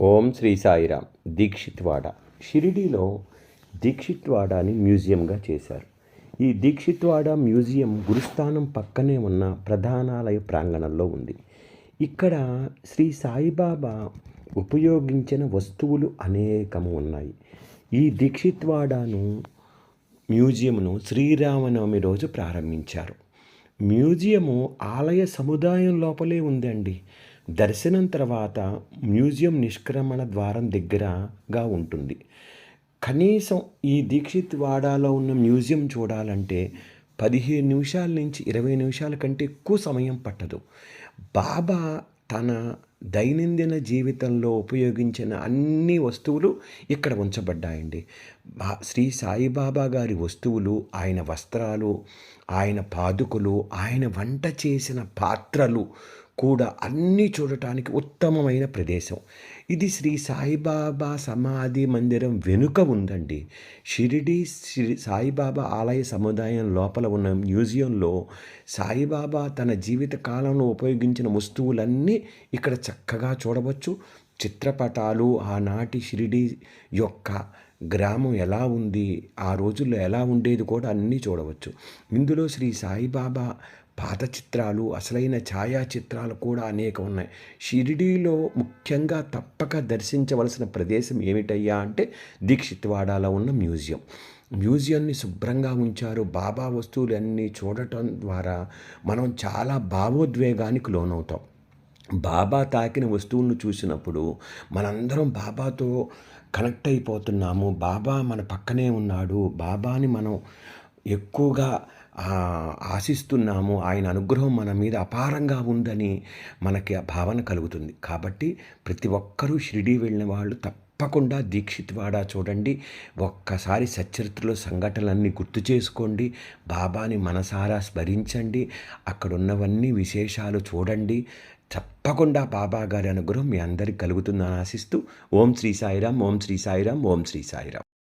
ఓం శ్రీ సాయిరామ్. దీక్షిత్వాడ. షిరిడీలో దీక్షిత్వాడాని మ్యూజియంగా చేశారు. ఈ దీక్షిత్వాడ మ్యూజియం గురుస్థానం పక్కనే ఉన్న ప్రధానాలయ ప్రాంగణంలో ఉంది. ఇక్కడ శ్రీ సాయిబాబా ఉపయోగించిన వస్తువులు అనేకము ఉన్నాయి. ఈ దీక్షిత్వాడను మ్యూజియంను శ్రీరామనవమి రోజు ప్రారంభించారు. మ్యూజియము ఆలయ సముదాయం లోపలే ఉందండి. దర్శనం తర్వాత మ్యూజియం నిష్క్రమణ ద్వారం దగ్గరగా ఉంటుంది. కనీసం ఈ దీక్షిత్ వాడాలో ఉన్న మ్యూజియం చూడాలంటే పదిహేను నిమిషాల నుంచి ఇరవై నిమిషాల కంటే ఎక్కువ సమయం పట్టదు. బాబా తన దైనందిన జీవితంలో ఉపయోగించిన అన్ని వస్తువులు ఇక్కడ ఉంచబడ్డాయండి. శ్రీ సాయిబాబా గారి వస్తువులు ఆయన వస్త్రాలు ఆయన పాదుకులు ఆయన వంట చేసిన పాత్రలు కూడా అన్నీ చూడటానికి ఉత్తమమైన ప్రదేశం. ఇది శ్రీ సాయిబాబా సమాధి మందిరం వెనుక ఉందండి. షిరిడి శ్రీ సాయిబాబా ఆలయ సముదాయం లోపల ఉన్న మ్యూజియంలో సాయిబాబా తన జీవిత కాలంలో ఉపయోగించిన వస్తువులన్నీ ఇక్కడ చక్కగా చూడవచ్చు. చిత్రపటాలు ఆనాటి షిరిడి యొక్క గ్రామం ఎలా ఉంది ఆ రోజుల్లో ఎలా ఉండేది కూడా అన్నీ చూడవచ్చు. ఇందులో శ్రీ సాయిబాబా పాత చిత్రాలు అసలైన ఛాయాచిత్రాలు కూడా అనేక ఉన్నాయి షిరిడీలో ముఖ్యంగా తప్పక దర్శించవలసిన ప్రదేశం ఏమిటయ్యా అంటే దీక్షిత్వాడాలో ఉన్న మ్యూజియం. మ్యూజియంని శుభ్రంగా ఉంచారు. బాబా వస్తువులు అన్నీ చూడటం ద్వారా మనం చాలా భావోద్వేగానికి లోనవుతాం. బాబా తాకిన వస్తువులను చూసినప్పుడు మనందరం బాబాతో కనెక్ట్ అయిపోతున్నాము. బాబా మన పక్కనే ఉన్నాడు. బాబాని మనం ఎక్కువగా ఆశిస్తున్నాము. ఆయన అనుగ్రహం మన మీద అపారంగా ఉందని మనకి ఆ భావన కలుగుతుంది. కాబట్టి ప్రతి ఒక్కరూ షిరిడీ వెళ్ళిన వాళ్ళు తప్పకుండా దీక్షిత్వాడ చూడండి. ఒక్కసారి సచరిత్రలో సంఘటనలన్నీ గుర్తు చేసుకోండి. బాబాని మనసారా స్మరించండి. అక్కడ ఉన్నవన్నీ విశేషాలు చూడండి. తప్పకుండా బాబా గారి అనుగ్రహం మీ అందరికి కలుగుతుందని ఆశిస్తూ ఓం శ్రీ సాయిరామ్ ఓం శ్రీ సాయిరాం ఓం శ్రీ సాయిరాం